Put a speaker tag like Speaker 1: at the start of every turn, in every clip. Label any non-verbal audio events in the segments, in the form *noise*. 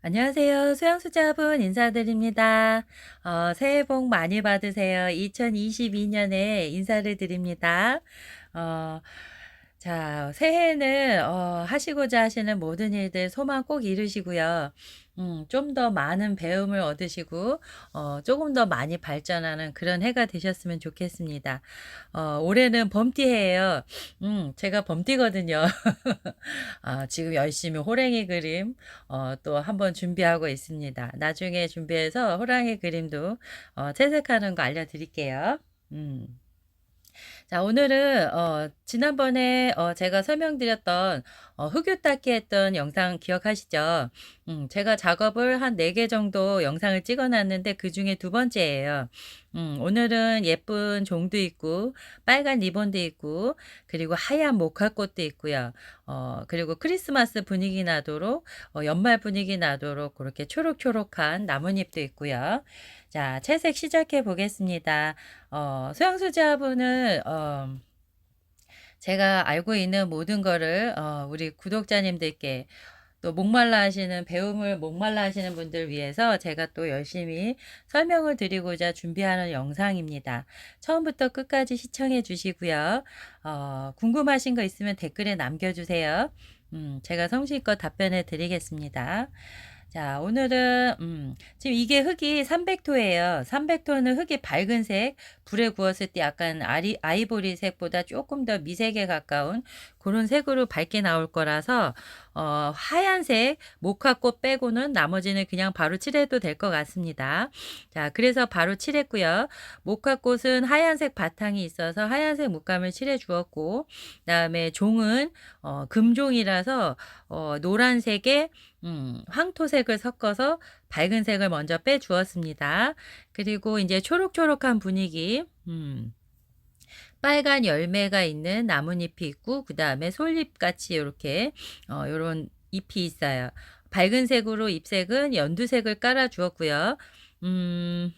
Speaker 1: 안녕하세요. 수영수자분 인사드립니다. 어, 새해 복 많이 받으세요. 2022년에 인사를 드립니다. 어, 자, 새해에는 어, 하시고자 하시는 모든 일들 소망 꼭 이루시고요. 음, 좀 더 많은 배움을 얻으시고 어, 조금 더 많이 발전하는 그런 해가 되셨으면 좋겠습니다. 어, 올해는 범띠 해예요. 음, 제가 범띠거든요. *laughs* 아, 지금 열심히 호랭이 그림 어, 또 한번 준비하고 있습니다. 나중에 준비해서 호랑이 그림도 어, 채색하는 거 알려 드릴게요. 음. 자, 오늘은 어, 지난번에 어, 제가 설명드렸던 어, 흑유 닦기 했던 영상 기억하시죠? 음, 제가 작업을 한 4개 정도 영상을 찍어 놨는데 그 중에 두 번째예요. 음, 오늘은 예쁜 종도 있고 빨간 리본도 있고 그리고 하얀 모카꽃도 있고요. 어, 그리고 크리스마스 분위기 나도록 어, 연말 분위기 나도록 그렇게 초록초록한 나뭇잎도 있고요. 자, 채색 시작해 보겠습니다. 어, 소양수자분은 어, 제가 알고 있는 모든 거를 어, 우리 구독자님들께 또 목말라 하시는 배움을 목말라 하시는 분들 위해서 제가 또 열심히 설명을 드리고자 준비하는 영상입니다. 처음부터 끝까지 시청해 주시고요. 어, 궁금하신 거 있으면 댓글에 남겨주세요. 음, 제가 성실껏 답변해 드리겠습니다. 자, 오늘은 음, 지금 이게 흙이 300토예요. 300토는 흙이 밝은색, 불에 구웠을 때 약간 아리, 아이보리색보다 조금 더 미색에 가까운 그런 색으로 밝게 나올 거라서 어, 하얀색 모카꽃 빼고는 나머지는 그냥 바로 칠해도 될 것 같습니다. 자, 그래서 바로 칠했고요. 모카꽃은 하얀색 바탕이 있어서 하얀색 물감을 칠해 주었고, 그다음에 종은 어, 금종이라서 어, 노란색에 음, 황토색을 섞어서 밝은 색을 먼저 빼 주었습니다. 그리고 이제 초록초록한 분위기, 음, 빨간 열매가 있는 나뭇잎이 있고, 그 다음에 솔잎 같이 이렇게, 어, 요런 잎이 있어요. 밝은 색으로 잎색은 연두색을 깔아 주었고요. 음,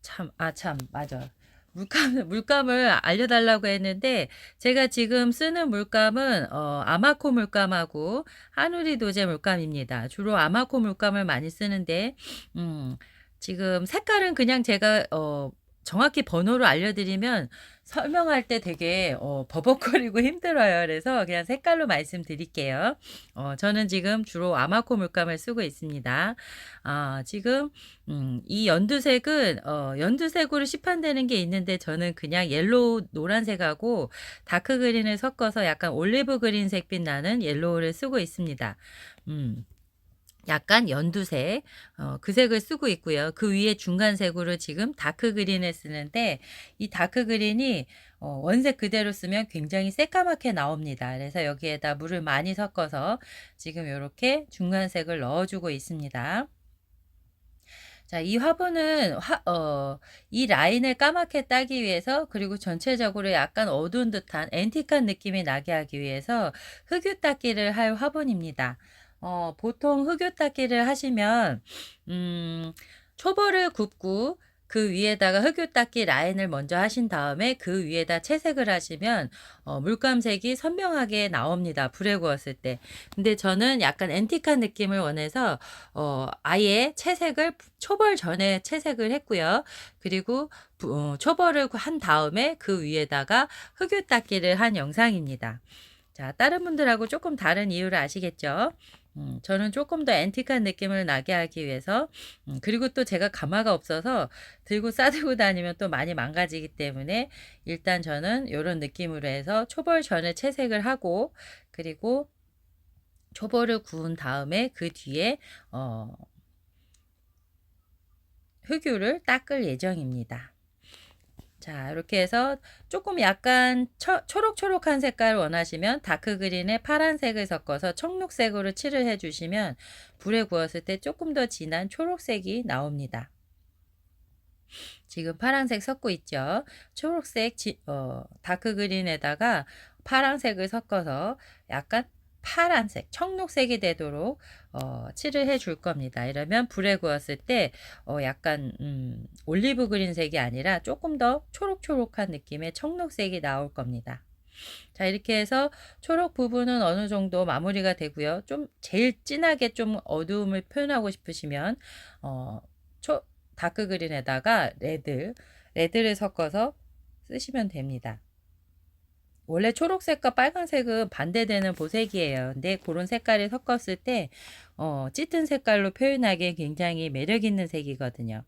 Speaker 1: 참, 아, 참, 맞아. 물감, 물감을 알려달라고 했는데, 제가 지금 쓰는 물감은, 어, 아마코 물감하고 하누리 도제 물감입니다. 주로 아마코 물감을 많이 쓰는데, 음, 지금 색깔은 그냥 제가, 어, 정확히 번호를 알려드리면 설명할 때 되게 어, 버벅거리고 *laughs* 힘들어요. 그래서 그냥 색깔로 말씀드릴게요. 어, 저는 지금 주로 아마코 물감을 쓰고 있습니다. 아, 지금 음, 이 연두색은 어, 연두색으로 시판되는 게 있는데 저는 그냥 옐로우 노란색하고 다크 그린을 섞어서 약간 올리브 그린 색빛 나는 옐로우를 쓰고 있습니다. 음. 약간 연두색 어, 그 색을 쓰고 있고요. 그 위에 중간색으로 지금 다크 그린을 쓰는데 이 다크 그린이 어, 원색 그대로 쓰면 굉장히 새까맣게 나옵니다. 그래서 여기에다 물을 많이 섞어서 지금 이렇게 중간색을 넣어주고 있습니다. 자, 이 화분은 화, 어, 이 라인을 까맣게 따기 위해서 그리고 전체적으로 약간 어두운 듯한 앤틱한 느낌이 나게 하기 위해서 흑유 닦기를 할 화분입니다. 어, 보통 흑유 닦기를 하시면 음, 초벌을 굽고 그 위에다가 흑유 닦기 라인을 먼저 하신 다음에 그 위에다 채색을 하시면 어, 물감색이 선명하게 나옵니다. 불에 구웠을 때. 근데 저는 약간 앤틱한 느낌을 원해서 어, 아예 채색을 초벌 전에 채색을 했고요. 그리고 부- 어, 초벌을 한 다음에 그 위에다가 흑유 닦기를 한 영상입니다. 자, 다른 분들하고 조금 다른 이유를 아시겠죠? 음, 저는 조금 더 앤틱한 느낌을 나게 하기 위해서 음, 그리고 또 제가 가마가 없어서 들고 싸들고 다니면 또 많이 망가지기 때문에 일단 저는 이런 느낌으로 해서 초벌 전에 채색을 하고 그리고 초벌을 구운 다음에 그 뒤에 어, 흑유를 닦을 예정입니다. 자, 이렇게 해서 조금 약간 처, 초록초록한 색깔 원하시면 다크 그린에 파란색을 섞어서 청록색으로 칠을 해주시면 불에 구웠을 때 조금 더 진한 초록색이 나옵니다. 지금 파란색 섞고 있죠. 초록색 지, 어, 다크 그린에다가 파란색을 섞어서 약간 파란색, 청록색이 되도록 어, 칠을 해 줄 겁니다. 이러면 불에 구웠을 때 어, 약간 음, 올리브 그린색이 아니라 조금 더 초록초록한 느낌의 청록색이 나올 겁니다. 자, 이렇게 해서 초록 부분은 어느 정도 마무리가 되고요. 좀 제일 진하게 좀 어두움을 표현하고 싶으시면 어, 초 다크 그린에다가 레드, 레드를 섞어서 쓰시면 됩니다. 원래 초록색과 빨간색은 반대되는 보색이에요. 근데 그런 색깔을 섞었을 때 어, 짙은 색깔로 표현하기에 굉장히 매력 있는 색이거든요.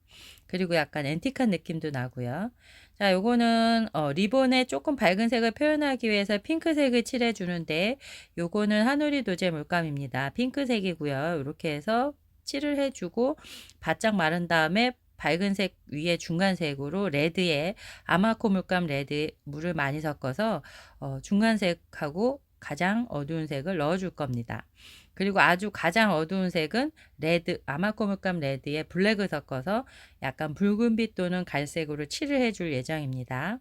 Speaker 1: 그리고 약간 앤틱한 느낌도 나고요. 자, 요거는 어, 리본에 조금 밝은 색을 표현하기 위해서 핑크색을 칠해 주는데 요거는 하누리 도제 물감입니다. 핑크색이고요. 이렇게 해서 칠을 해주고 바짝 마른 다음에 밝은 색 위에 중간색으로 레드에 아마코 물감 레드 물을 많이 섞어서 어, 중간색하고 가장 어두운 색을 넣어줄 겁니다. 그리고 아주 가장 어두운 색은 레드, 아마코 물감 레드에 블랙을 섞어서 약간 붉은빛 또는 갈색으로 칠을 해줄 예정입니다.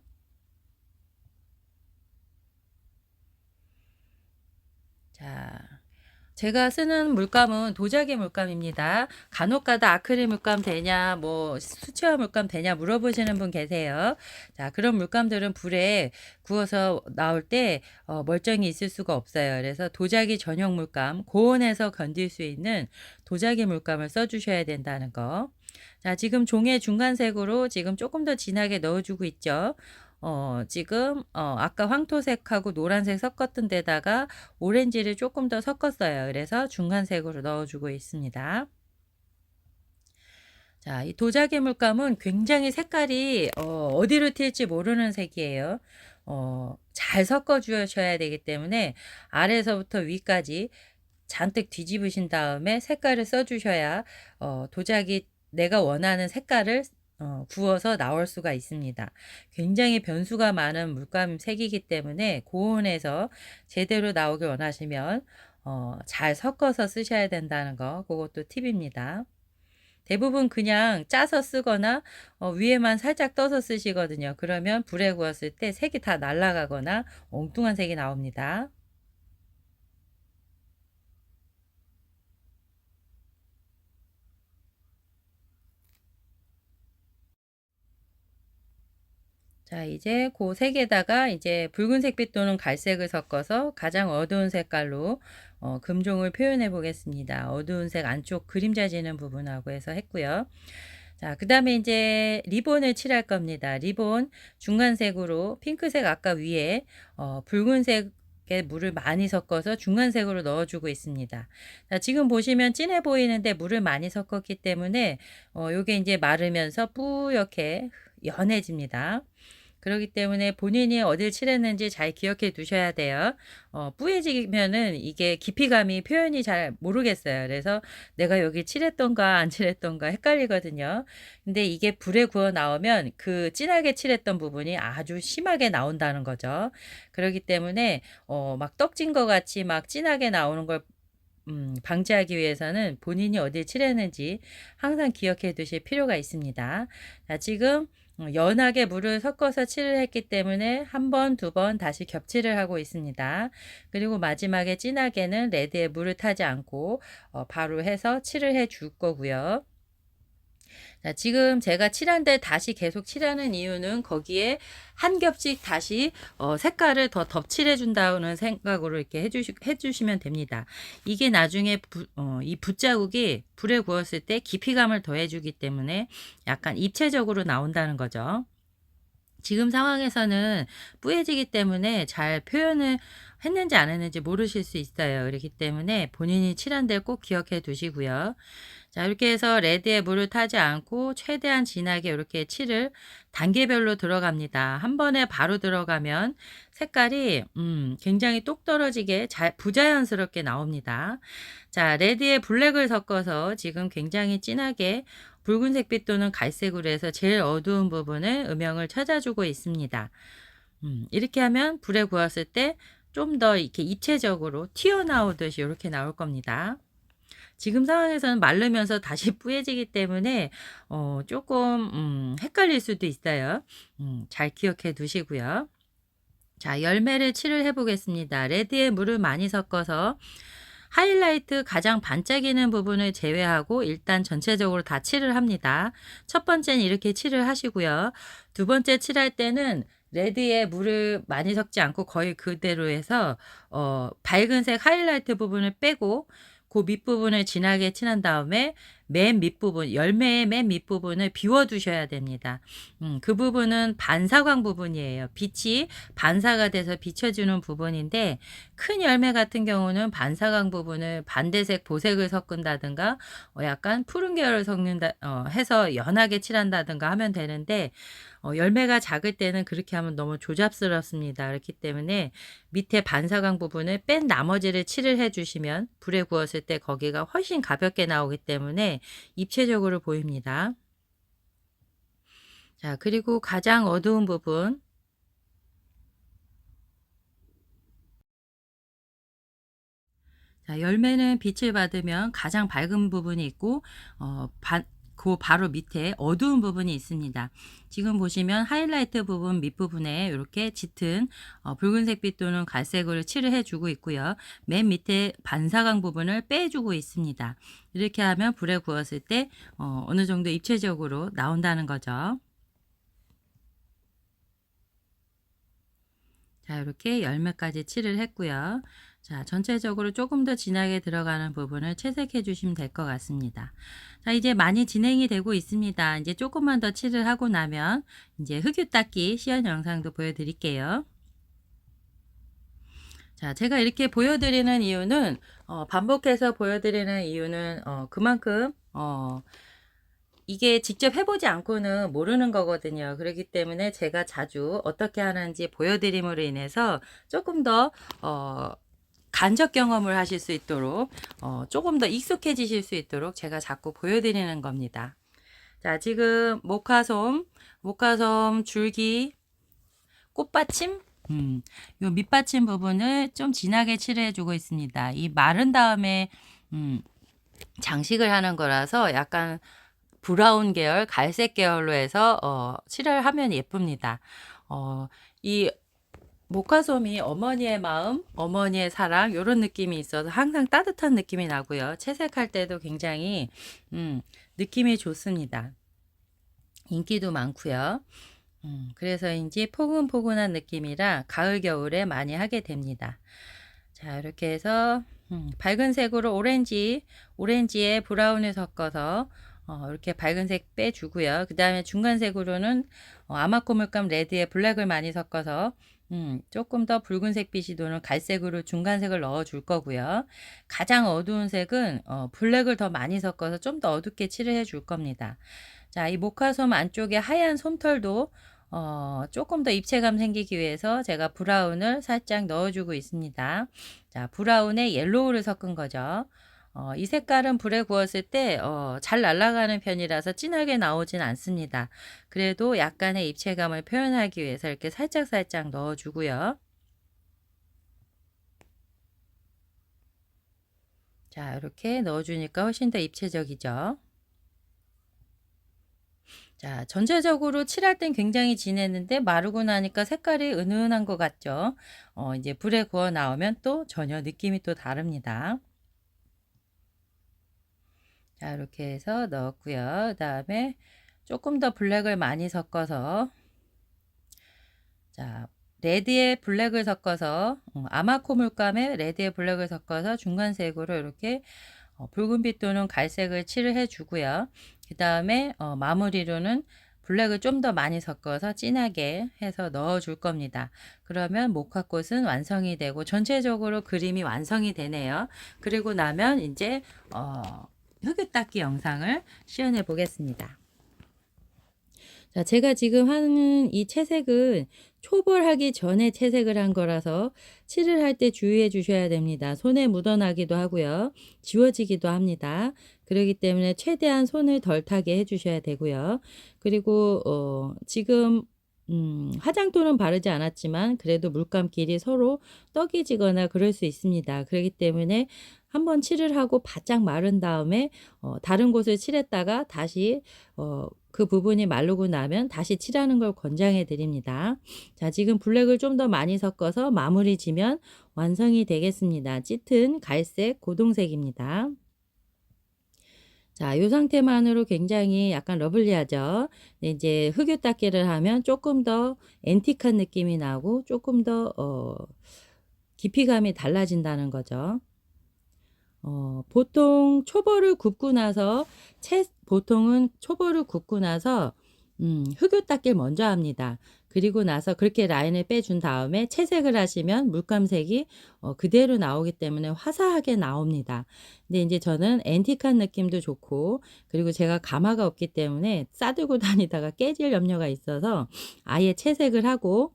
Speaker 1: 자, 제가 쓰는 물감은 도자기 물감입니다. 간혹가다 아크릴 물감 되냐, 뭐 수채화 물감 되냐 물어보시는 분 계세요. 자, 그런 물감들은 불에 구워서 나올 때 어, 멀쩡히 있을 수가 없어요. 그래서 도자기 전용 물감, 고온에서 견딜 수 있는 도자기 물감을 써주셔야 된다는 거. 자, 지금 종의 중간색으로 지금 조금 더 진하게 넣어주고 있죠. 어, 지금 어, 아까 황토색하고 노란색 섞었던 데다가 오렌지를 조금 더 섞었어요. 그래서 중간색으로 넣어주고 있습니다. 자, 이 도자기 물감은 굉장히 색깔이 어, 디로 튈지 모르는 색이에요. 어, 잘 섞어 주셔야 되기 때문에 아래서부터 위까지 잔뜩 뒤집으신 다음에 색깔을 써 주셔야 어, 도자기 내가 원하는 색깔을 어, 구워서 나올 수가 있습니다. 굉장히 변수가 많은 물감 색이기 때문에 고온에서 제대로 나오길 원하시면 어, 잘 섞어서 쓰셔야 된다는 거 그것도 팁입니다. 대부분 그냥 짜서 쓰거나 어, 위에만 살짝 떠서 쓰시거든요. 그러면 불에 구웠을 때 색이 다 날아가거나 엉뚱한 색이 나옵니다. 자, 이제 그 색에다가 이제 붉은색 빛 또는 갈색을 섞어서 가장 어두운 색깔로 어, 금종을 표현해 보겠습니다. 어두운 색 안쪽 그림자 지는 부분하고 해서 했고요. 자, 그 다음에 이제 리본을 칠할 겁니다. 리본 중간색으로 핑크색 아까 위에 어, 붉은색 에 물을 많이 섞어서 중간색으로 넣어주고 있습니다. 자, 지금 보시면 진해 보이는데 물을 많이 섞었기 때문에 어, 요게 이제 마르면서 뿌옇게 연해집니다. 그렇기 때문에 본인이 어딜 칠했는지 잘 기억해 두셔야 돼요. 어, 뿌얘지면은 이게 깊이감이 표현이 잘 모르겠어요. 그래서 내가 여기 칠했던가 안 칠했던가 헷갈리거든요. 근데 이게 불에 구워 나오면 그 진하게 칠했던 부분이 아주 심하게 나온다는 거죠. 그렇기 때문에 어, 막 떡진 것 같이 막 진하게 나오는 걸 음, 방지하기 위해서는 본인이 어디에 칠했는지 항상 기억해 두실 필요가 있습니다. 자, 지금 어, 연하게 물을 섞어서 칠을 했기 때문에 한 번, 두 번 다시 겹칠을 하고 있습니다. 그리고 마지막에 진하게는 레드에 물을 타지 않고 어, 바로 해서 칠을 해 줄 거고요. 자, 지금 제가 칠한데 다시 계속 칠하는 이유는 거기에 한 겹씩 다시 어, 색깔을 더 덧칠해 준다는 생각으로 이렇게 해주시, 해주시면 됩니다. 이게 나중에 부, 어, 이 붓자국이 불에 구웠을 때 깊이감을 더해주기 때문에 약간 입체적으로 나온다는 거죠. 지금 상황에서는 뿌얘지기 때문에 잘 표현을 했는지 안 했는지 모르실 수 있어요. 그렇기 때문에 본인이 칠한 데를 꼭 기억해 두시고요. 자, 이렇게 해서 레드에 물을 타지 않고 최대한 진하게 이렇게 칠을 단계별로 들어갑니다. 한 번에 바로 들어가면 색깔이 음, 굉장히 똑 떨어지게 잘, 부자연스럽게 나옵니다. 자, 레드에 블랙을 섞어서 지금 굉장히 진하게 붉은색 빛 또는 갈색으로 해서 제일 어두운 부분을 음영을 찾아주고 있습니다. 음, 이렇게 하면 불에 구웠을 때 좀 더 이렇게 입체적으로 튀어나오듯이 이렇게 나올 겁니다. 지금 상황에서는 마르면서 다시 *laughs* 뿌얘지기 때문에 어, 조금 음, 헷갈릴 수도 있어요. 음, 잘 기억해 두시고요. 자, 열매를 칠을 해보겠습니다. 레드에 물을 많이 섞어서 하이라이트 가장 반짝이는 부분을 제외하고 일단 전체적으로 다 칠을 합니다. 첫 번째는 이렇게 칠을 하시고요. 두 번째 칠할 때는 레드에 물을 많이 섞지 않고 거의 그대로 해서 어 밝은색 하이라이트 부분을 빼고 그 밑부분을 진하게 칠한 다음에 맨 밑부분 열매의 맨 밑부분을 비워 두셔야 됩니다. 음, 그 부분은 반사광 부분이에요. 빛이 반사가 돼서 비춰주는 부분인데 큰 열매 같은 경우는 반사광 부분을 반대색 보색을 섞은다든가 어, 약간 푸른 계열을 섞는다 어, 해서 연하게 칠한다든가 하면 되는데 어, 열매가 작을 때는 그렇게 하면 너무 조잡스럽습니다. 그렇기 때문에 밑에 반사광 부분을 뺀 나머지를 칠을 해주시면 불에 구웠을 때 거기가 훨씬 가볍게 나오기 때문에 입체적으로 보입니다. 자, 그리고 가장 어두운 부분 자, 열매는 빛을 받으면 가장 밝은 부분이 있고 어, 반, 그 바로 밑에 어두운 부분이 있습니다. 지금 보시면 하이라이트 부분 밑부분에 이렇게 짙은 어, 붉은색 빛 또는 갈색으로 칠을 해주고 있고요. 맨 밑에 반사광 부분을 빼주고 있습니다. 이렇게 하면 불에 구웠을 때 어, 어느 정도 입체적으로 나온다는 거죠. 자, 이렇게 열매까지 칠을 했고요. 자, 전체적으로 조금 더 진하게 들어가는 부분을 채색해 주시면 될 것 같습니다. 자, 이제 많이 진행이 되고 있습니다. 이제 조금만 더 칠을 하고 나면 이제 흑유 닦기 시연 영상도 보여드릴게요. 자, 제가 이렇게 보여드리는 이유는 어, 반복해서 보여드리는 이유는 어, 그만큼 어, 이게 직접 해보지 않고는 모르는 거거든요. 그렇기 때문에 제가 자주 어떻게 하는지 보여드림으로 인해서 조금 더 어, 간접 경험을 하실 수 있도록 어, 조금 더 익숙해지실 수 있도록 제가 자꾸 보여드리는 겁니다. 자, 지금 모카솜, 모카솜 줄기, 꽃받침, 음, 요 밑받침 부분을 좀 진하게 칠해 주고 있습니다. 이 마른 다음에 음, 장식을 하는 거라서 약간 브라운 계열, 갈색 계열로 해서 어, 칠을 하면 예쁩니다. 어, 이 모카솜이 어머니의 마음, 어머니의 사랑 이런 느낌이 있어서 항상 따뜻한 느낌이 나고요. 채색할 때도 굉장히 음, 느낌이 좋습니다. 인기도 많고요. 음, 그래서인지 포근포근한 느낌이라 가을 겨울에 많이 하게 됩니다. 자 이렇게 해서 음, 밝은 색으로 오렌지, 오렌지에 브라운을 섞어서 어, 이렇게 밝은색 빼주고요. 그 다음에 중간색으로는 어, 아마코물감 레드에 블랙을 많이 섞어서 음, 조금 더 붉은색 빛이 도는 갈색으로 중간색을 넣어 줄 거고요. 가장 어두운 색은 어, 블랙을 더 많이 섞어서 좀 더 어둡게 칠을 해줄 겁니다. 자, 이 모카솜 안쪽에 하얀 솜털도 어, 조금 더 입체감 생기기 위해서 제가 브라운을 살짝 넣어주고 있습니다. 자, 브라운에 옐로우를 섞은 거죠. 어, 이 색깔은 불에 구웠을 때, 어, 잘 날아가는 편이라서 진하게 나오진 않습니다. 그래도 약간의 입체감을 표현하기 위해서 이렇게 살짝살짝 넣어주고요. 자, 이렇게 넣어주니까 훨씬 더 입체적이죠. 자, 전체적으로 칠할 땐 굉장히 진했는데 마르고 나니까 색깔이 은은한 것 같죠? 어, 이제 불에 구워 나오면 또 전혀 느낌이 또 다릅니다. 자, 이렇게 해서 넣었고요. 그 다음에 조금 더 블랙을 많이 섞어서 자, 레드에 블랙을 섞어서 어, 아마코 물감에 레드에 블랙을 섞어서 중간색으로 이렇게 어, 붉은빛 또는 갈색을 칠을 해주고요. 그 다음에 어, 마무리로는 블랙을 좀 더 많이 섞어서 진하게 해서 넣어 줄 겁니다. 그러면 모카꽃은 완성이 되고 전체적으로 그림이 완성이 되네요. 그리고 나면 이제 어, 흑유 닦기 영상을 시연해 보겠습니다. 자, 제가 지금 하는 이 채색은 초벌하기 전에 채색을 한 거라서 칠을 할 때 주의해 주셔야 됩니다. 손에 묻어나기도 하고요. 지워지기도 합니다. 그렇기 때문에 최대한 손을 덜 타게 해 주셔야 되고요. 그리고 어, 지금 음, 화장토는 바르지 않았지만 그래도 물감끼리 서로 떡이 지거나 그럴 수 있습니다. 그렇기 때문에 한번 칠을 하고 바짝 마른 다음에 어, 다른 곳을 칠했다가 다시 어, 그 부분이 마르고 나면 다시 칠하는 걸 권장해 드립니다. 자, 지금 블랙을 좀 더 많이 섞어서 마무리 지면 완성이 되겠습니다. 짙은 갈색 고동색입니다. 자, 요 상태만으로 굉장히 약간 러블리하죠. 이제 흑유 닦기를 하면 조금 더 앤틱한 느낌이 나고 조금 더 어, 깊이감이 달라진다는 거죠. 어, 보통 초벌을 굽고 나서 채, 보통은 초벌을 굽고 나서 음, 흑유 닦기를 먼저 합니다. 그리고 나서 그렇게 라인을 빼준 다음에 채색을 하시면 물감색이 어, 그대로 나오기 때문에 화사하게 나옵니다. 근데 이제 저는 앤틱한 느낌도 좋고 그리고 제가 가마가 없기 때문에 싸들고 *laughs* 다니다가 깨질 염려가 있어서 아예 채색을 하고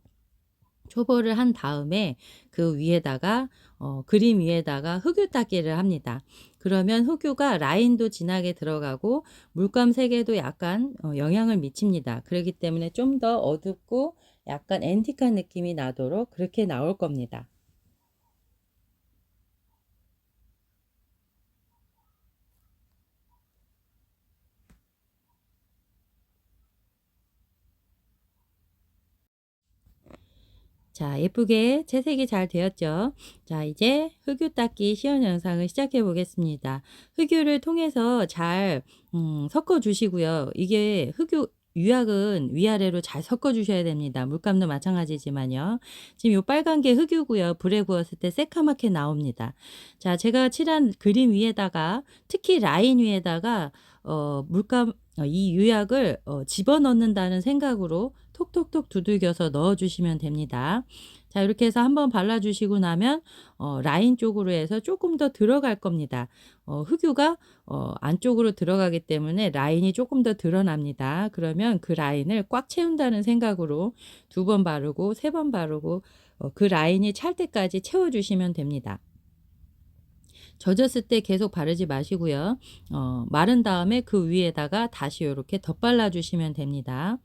Speaker 1: 초벌을 한 다음에 그 위에다가 어, 그림 위에다가 흑유 닦기를 합니다. 그러면 흑유가 라인도 진하게 들어가고 물감 색에도 약간 어, 영향을 미칩니다. 그렇기 때문에 좀 더 어둡고 약간 앤틱한 느낌이 나도록 그렇게 나올 겁니다. 자, 예쁘게 채색이 잘 되었죠? 자, 이제 흑유 닦기 시연 영상을 시작해 보겠습니다. 흑유를 통해서 잘 음, 섞어 주시고요. 이게 흑유 유약은 위아래로 잘 섞어 주셔야 됩니다. 물감도 마찬가지지만요. 지금 요 빨간 게 흑유고요. 불에 구웠을 때 새카맣게 나옵니다. 자, 제가 칠한 그림 위에다가 특히 라인 위에다가 어, 물감 어, 이 유약을 어, 집어넣는다는 생각으로 톡톡톡 두들겨서 넣어주시면 됩니다. 자, 이렇게 해서 한번 발라주시고 나면 어, 라인 쪽으로 해서 조금 더 들어갈 겁니다. 어, 흑유가 어, 안쪽으로 들어가기 때문에 라인이 조금 더 드러납니다. 그러면 그 라인을 꽉 채운다는 생각으로 두 번 바르고 세 번 바르고 어, 그 라인이 찰 때까지 채워주시면 됩니다. 젖었을 때 계속 바르지 마시고요. 어, 마른 다음에 그 위에다가 다시 이렇게 덧발라 주시면 됩니다.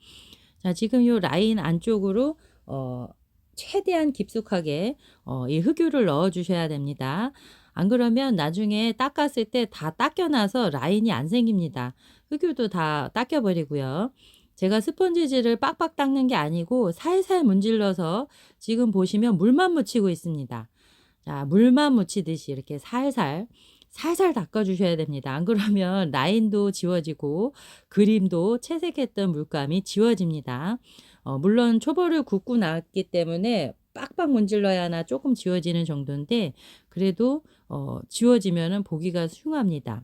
Speaker 1: 자, 지금 요 라인 안쪽으로 어, 최대한 깊숙하게 어, 이 흑유를 넣어 주셔야 됩니다. 안 그러면 나중에 닦았을 때 다 닦여나서 라인이 안 생깁니다. 흑유도 다 닦여버리고요. 제가 스펀지질을 빡빡 닦는 게 아니고 살살 문질러서 지금 보시면 물만 묻히고 있습니다. 자, 물만 묻히듯이 이렇게 살살 살살 닦아주셔야 됩니다. 안 그러면 *laughs* 라인도 지워지고 그림도 채색했던 물감이 지워집니다. 어, 물론 초벌을 굽고 나왔기 때문에 빡빡 문질러야 하나 조금 지워지는 정도인데 그래도 어, 지워지면은 보기가 흉합니다.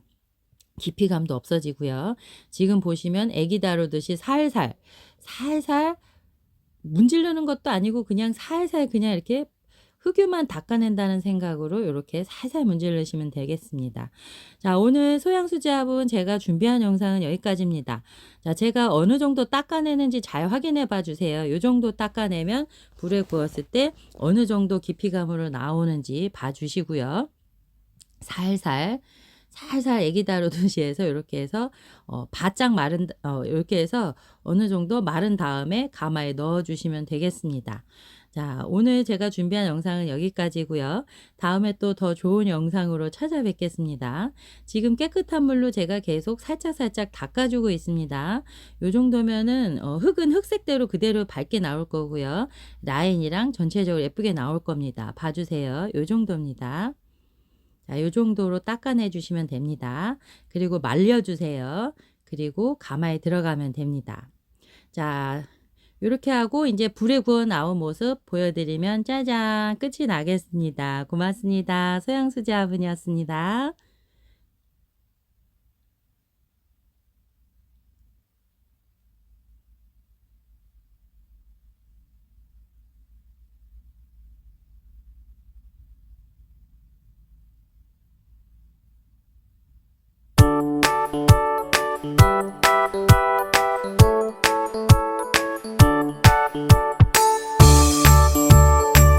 Speaker 1: 깊이감도 없어지고요. 지금 보시면 애기 다루듯이 살살 살살 문지르는 것도 아니고 그냥 살살 그냥 이렇게 흑유만 닦아낸다는 생각으로 이렇게 살살 문질르시면 되겠습니다. 자, 오늘 소양수제합은 제가 준비한 영상은 여기까지입니다. 자, 제가 어느 정도 닦아내는지 잘 확인해 봐 주세요. 이 정도 닦아내면 불에 구웠을 때 어느 정도 깊이감으로 나오는지 봐 주시고요. 살살 살살 애기 다루듯이 해서 이렇게 해서 어, 바짝 마른 어, 이렇게 해서 어느 정도 마른 다음에 가마에 넣어 주시면 되겠습니다. 자, 오늘 제가 준비한 영상은 여기까지고요. 다음에 또 더 좋은 영상으로 찾아뵙겠습니다. 지금 깨끗한 물로 제가 계속 살짝살짝 닦아주고 있습니다. 요 정도면은 어, 흙은 흑색대로 그대로 밝게 나올 거고요. 라인이랑 전체적으로 예쁘게 나올 겁니다. 봐주세요. 요 정도입니다. 자, 요 정도로 닦아내 주시면 됩니다. 그리고 말려주세요. 그리고 가마에 들어가면 됩니다. 자, 이렇게 하고 이제 불에 구워 나온 모습 보여드리면 짜잔 끝이 나겠습니다. 고맙습니다. 소양수지 아분이었습니다.